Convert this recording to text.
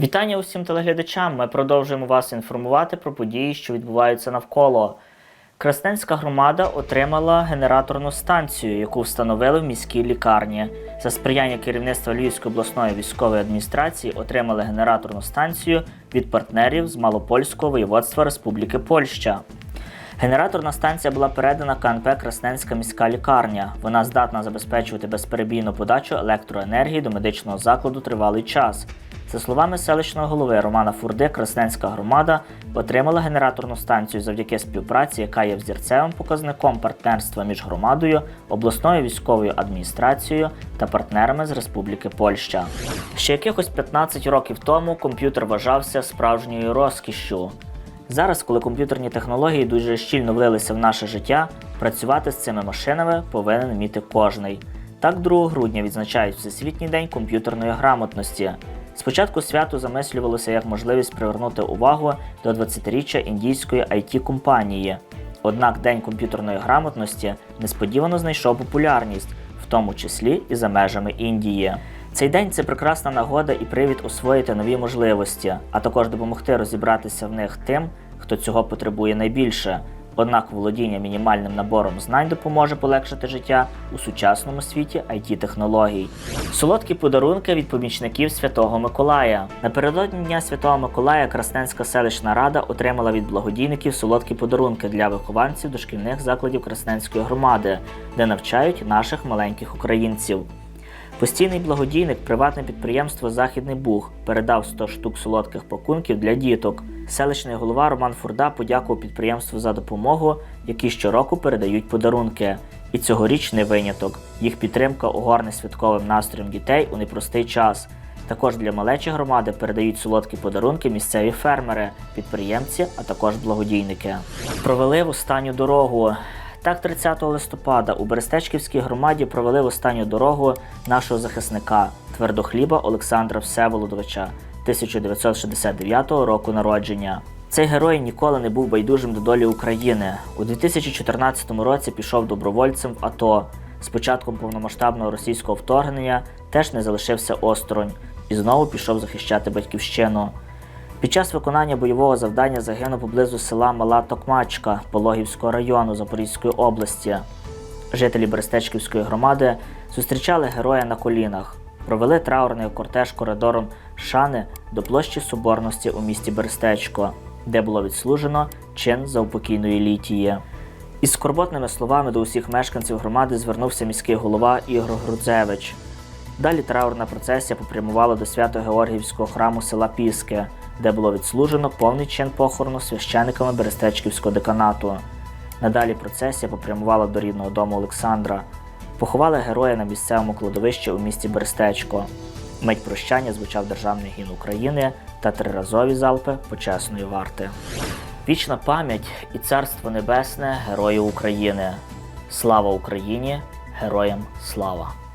Вітання усім телеглядачам. Ми продовжуємо вас інформувати про події, що відбуваються навколо. Красненська громада отримала генераторну станцію, яку встановили в міській лікарні. За сприяння керівництва Львівської обласної військової адміністрації отримали генераторну станцію від партнерів з Малопольського воєводства Республіки Польща. Генераторна станція була передана КНП Красненська міська лікарня. Вона здатна забезпечувати безперебійну подачу електроенергії до медичного закладу тривалий час. За словами селищного голови Романа Фурди, Красненська громада отримала генераторну станцію завдяки співпраці, яка є взірцевим показником партнерства між громадою, обласною військовою адміністрацією та партнерами з Республіки Польща. Ще якихось 15 років тому комп'ютер вважався справжньою розкішшю. Зараз, коли комп'ютерні технології дуже щільно влилися в наше життя, працювати з цими машинами повинен вміти кожний. Так 2 грудня відзначають Всесвітній день комп'ютерної грамотності. Спочатку свято замислювалося як можливість привернути увагу до 20-річчя індійської it компанії Однак День комп'ютерної грамотності несподівано знайшов популярність, в тому числі і за межами Індії. Цей день це прекрасна нагода і привід освоїти нові можливості, а також допомогти розібратися в них тим, хто цього потребує найбільше. Однак володіння мінімальним набором знань допоможе полегшити життя у сучасному світі it технологій Солодкі подарунки від помічників Святого Миколая. Напередодні Дня Святого Миколая Красненська селищна рада отримала від благодійників солодкі подарунки для вихованців дошкільних закладів Красненської громади, де навчають наших маленьких українців. Постійний благодійник, приватне підприємство Західний Буг передав 100 штук солодких пакунків для діток. Селищний голова Роман Фурда подякував підприємству за допомогу, які щороку передають подарунки. І цьогоріч не виняток. Їх підтримка огорне святковим настроєм дітей у непростий час. Також для малечі громади передають солодкі подарунки місцеві фермери, підприємці, а також благодійники. Провели в останню дорогу. Так, 30 листопада у Берестечківській громаді провели в останню дорогу нашого захисника твердохліба Олександра Всеволодовича 1969 року народження. Цей герой ніколи не був байдужим до долі України. У 2014 році пішов добровольцем в АТО. З початком повномасштабного російського вторгнення теж не залишився осторонь і знову пішов захищати батьківщину. Під час виконання бойового завдання загинув поблизу села Мала Токмачка Пологівського району Запорізької області. Жителі Берестечківської громади зустрічали героя на колінах, провели траурний кортеж коридором Шани до площі Соборності у місті Берестечко, де було відслужено чин за упокійної літії. Із скорботними словами до усіх мешканців громади звернувся міський голова Ігор Грудзевич. Далі траурна процесія попрямувала до свято-Георгіївського храму села Піски, де було відслужено повний чин похорону священиками Берестечківського деканату. Надалі процесія попрямувала до рідного дому Олександра. Поховали героя на місцевому кладовищі у місті Берестечко. Мить прощання звучав державний гімн України та триразові залпи почесної варти. Вічна пам'ять і царство небесне Герою України. Слава Україні! Героям слава!